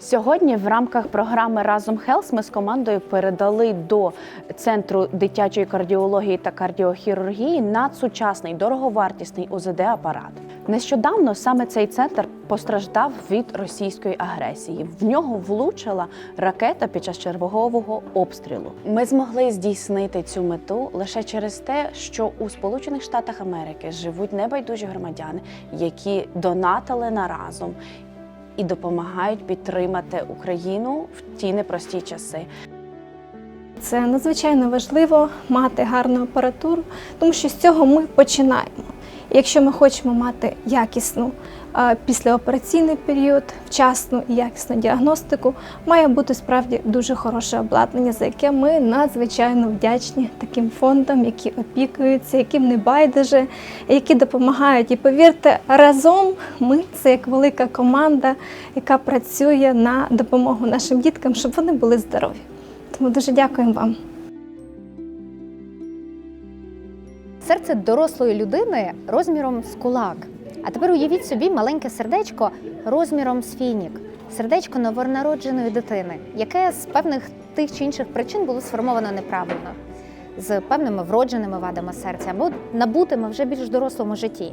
Сьогодні в рамках програми Разом Хелс ми з командою передали до центру дитячої кардіології та кардіохірургії надсучасний дороговартісний УЗД апарат. Нещодавно саме цей центр постраждав від російської агресії. В нього влучила ракета під час чергового обстрілу. Ми змогли здійснити цю мету лише через те, що у Сполучених Штатах Америки живуть небайдужі громадяни, які донатили на разом і допомагають підтримати Україну в ті непрості часи. Це надзвичайно важливо мати гарну апаратуру, тому що з цього ми починаємо. Якщо ми хочемо мати якісну післяопераційний період, вчасну і якісну діагностику, має бути справді дуже хороше обладнання, за яке ми надзвичайно вдячні таким фондам, які опікуються, яким не байдуже, які допомагають. І повірте, разом ми це як велика команда, яка працює на допомогу нашим діткам, щоб вони були здорові. Тому дуже дякуємо вам. Серце дорослої людини розміром з кулак. А тепер уявіть собі маленьке сердечко розміром з фінік. Сердечко новонародженої дитини, яке з певних тих чи інших причин було сформовано неправильно, з певними вродженими вадами серця або набутими вже більш дорослому житті.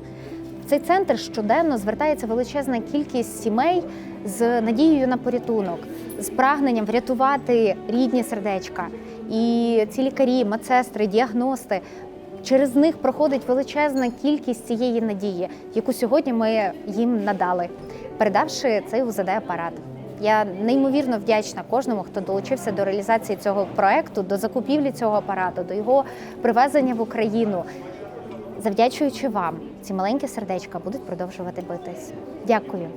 В цей центр щоденно звертається величезна кількість сімей з надією на порятунок, з прагненням врятувати рідні сердечка. І ці лікарі, медсестри, діагности через них проходить величезна кількість цієї надії, яку сьогодні ми їм надали, передавши цей УЗД-апарат. Я неймовірно вдячна кожному, хто долучився до реалізації цього проекту, до закупівлі цього апарату, до його привезення в Україну. Завдячуючи вам, ці маленькі сердечка будуть продовжувати битись. Дякую.